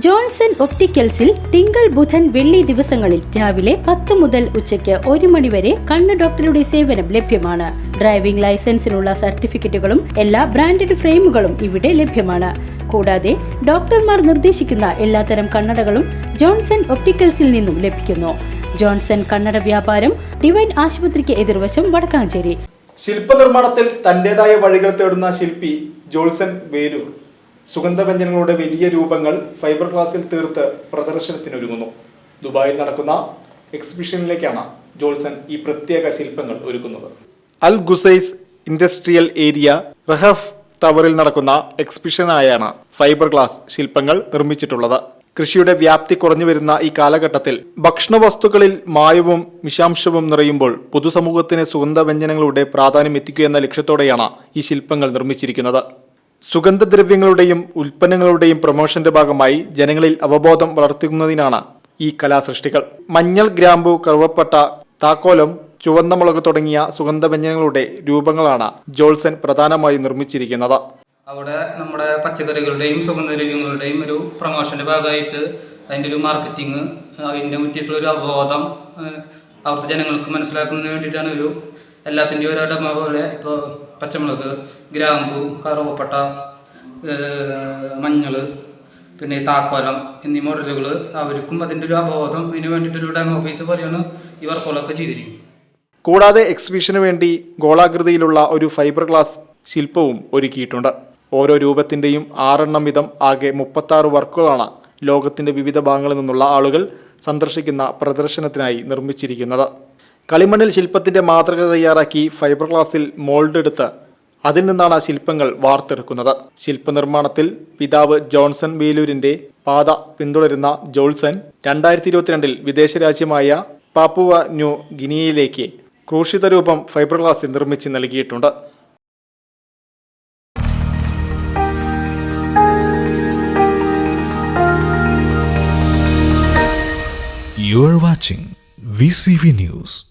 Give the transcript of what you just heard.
Johnson ഒപ്റ്റിക്കൽസിൽ തിങ്കൾ ബുധൻ വെള്ളി ദിവസങ്ങളിൽ രാവിലെ പത്ത് മുതൽ ഉച്ചയ്ക്ക് ഒരു മണിവരെ കണ്ണ് ഡോക്ടറുടെ സേവനം ലഭ്യമാണ്. ഡ്രൈവിംഗ് ലൈസൻസിനുള്ള സർട്ടിഫിക്കറ്റുകളും എല്ലാ ബ്രാൻഡഡ് ഫ്രെയിമുകളും ഇവിടെ ലഭ്യമാണ്. കൂടാതെ ഡോക്ടർമാർ നിർദ്ദേശിക്കുന്ന എല്ലാത്തരം കണ്ണടകളും ജോൺസൺ ഒപ്റ്റിക്കൽസിൽ നിന്നും ലഭിക്കുന്നു. ജോൺസൺ കണ്ണട വ്യാപാരം ഡിവൈൻ ആശുപത്രിക്ക് എതിർവശം വടക്കാഞ്ചേരി. ശില്പനിർമ്മാണത്തിൽ തന്റേതായ വഴികൾ തേടുന്ന ശില്പി ജോൾസൺ വേലൂർ സുഗന്ധവ്യഞ്ജനങ്ങളുടെ വലിയ രൂപങ്ങൾ ഫൈബർ ഗ്ലാസിൽ തീർത്ത് പ്രദർശനത്തിനൊരുങ്ങുന്നു. ദുബായിൽ നടക്കുന്ന എക്സിബിഷനിലേക്കാണ് ജോൾസൺ ഈ പ്രത്യേക ശില്പങ്ങൾ ഒരുക്കുന്നത്. അൽ ഗുസൈസ് ഇൻഡസ്ട്രിയൽ ഏരിയ റഹഫ് ടവറിൽ നടക്കുന്ന എക്സിബിഷനായാണ് ഫൈബർ ഗ്ലാസ് ശില്പങ്ങൾ നിർമ്മിച്ചിട്ടുള്ളത്. കൃഷിയുടെ വ്യാപ്തി കുറഞ്ഞു വരുന്ന ഈ കാലഘട്ടത്തിൽ ഭക്ഷണവസ്തുക്കളിൽ മായവും വിഷാംശവും നിറയുമ്പോൾ പൊതുസമൂഹത്തിന് സുഗന്ധവ്യഞ്ജനങ്ങളുടെ പ്രാധാന്യം എത്തിക്കുക എന്ന ലക്ഷ്യത്തോടെയാണ് ഈ ശില്പങ്ങൾ നിർമ്മിച്ചിരിക്കുന്നത്. സുഗന്ധദ്രവ്യങ്ങളുടെയും ഉൽപ്പന്നങ്ങളുടെയും പ്രൊമോഷന്റെ ഭാഗമായി ജനങ്ങളിൽ അവബോധം വളർത്തുന്നതിനാണ് ഈ കലാസൃഷ്ടികൾ. മഞ്ഞൾ ഗ്രാമ്പു കറുവപ്പട്ട താക്കോലം ചുവന്ന മുളക് തുടങ്ങിയ സുഗന്ധവ്യഞ്ജനങ്ങളുടെ രൂപങ്ങളാണ് ജോൾസൺ പ്രധാനമായും നിർമ്മിച്ചിരിക്കുന്നത്. അവിടെ നമ്മുടെ പച്ചക്കറികളുടെയും സുഗന്ധദ്രവ്യങ്ങളുടെയും ഒരു പ്രൊമോഷന്റെ ഭാഗമായിട്ട് അതിന്റെ ഒരു മാർക്കറ്റിങ് അതിന്റെ പറ്റിയിട്ടുള്ള ഒരു അവബോധം അവിടുത്തെ ജനങ്ങൾക്ക് മനസ്സിലാക്കുന്നതിന് വേണ്ടിയിട്ടാണ് ഒരു എല്ലാത്തിന്റെയും ഒരു ഇടമ പോലെ ഇപ്പോൾ പച്ചമുളക് ഗ്രാമ്പു കറുവപ്പട്ട മഞ്ഞൾ പിന്നെ താക്കോലം എന്നീ മോഡലുകൾ അവർക്കും അതിന്റെ ഒരു അവബോധം ഇതിന് വേണ്ടിയിട്ടൊരു ഡെമോ ഓഫീസ് പോലെയാണ് ഈ വർക്കുകളൊക്കെ ചെയ്തിരിക്കുന്നത്. കൂടാതെ എക്സിബിഷന് വേണ്ടി ഗോളാകൃതിയിലുള്ള ഒരു ഫൈബർ ഗ്ലാസ് ശില്പവും ഒരുക്കിയിട്ടുണ്ട്. ഓരോ രൂപത്തിന്റെയും ആറെണ്ണം വീതം ആകെ മുപ്പത്താറ് വർക്കുകളാണ് ലോകത്തിന്റെ വിവിധ ഭാഗങ്ങളിൽ നിന്നുള്ള ആളുകൾ സന്ദർശിക്കുന്ന പ്രദർശനത്തിനായി നിർമ്മിച്ചിരിക്കുന്നത്. കളിമണ്ണിൽ ശില്പത്തിന്റെ മാതൃക തയ്യാറാക്കി ഫൈബർ ഗ്ലാസിൽ മോൾഡ് എടുത്ത് അതിൽ നിന്നാണ് ആ ശില്പങ്ങൾ വാർത്തെടുക്കുന്നത് ശില്പനിർമ്മാണത്തിൽ പിതാവ് ജോൺസൺ വേലൂരിന്റെ പാത പിന്തുടരുന്ന ജോൾസൺ രണ്ടായിരത്തി ഇരുപത്തിരണ്ടിൽ വിദേശ രാജ്യമായ പാപ്പുവ ന്യൂ ഗിനിയയിലേക്ക് ക്രൂഷിത രൂപം ഫൈബർ ഗ്ലാസിൽ നിർമ്മിച്ച് നൽകിയിട്ടുണ്ട് You watching VCV News.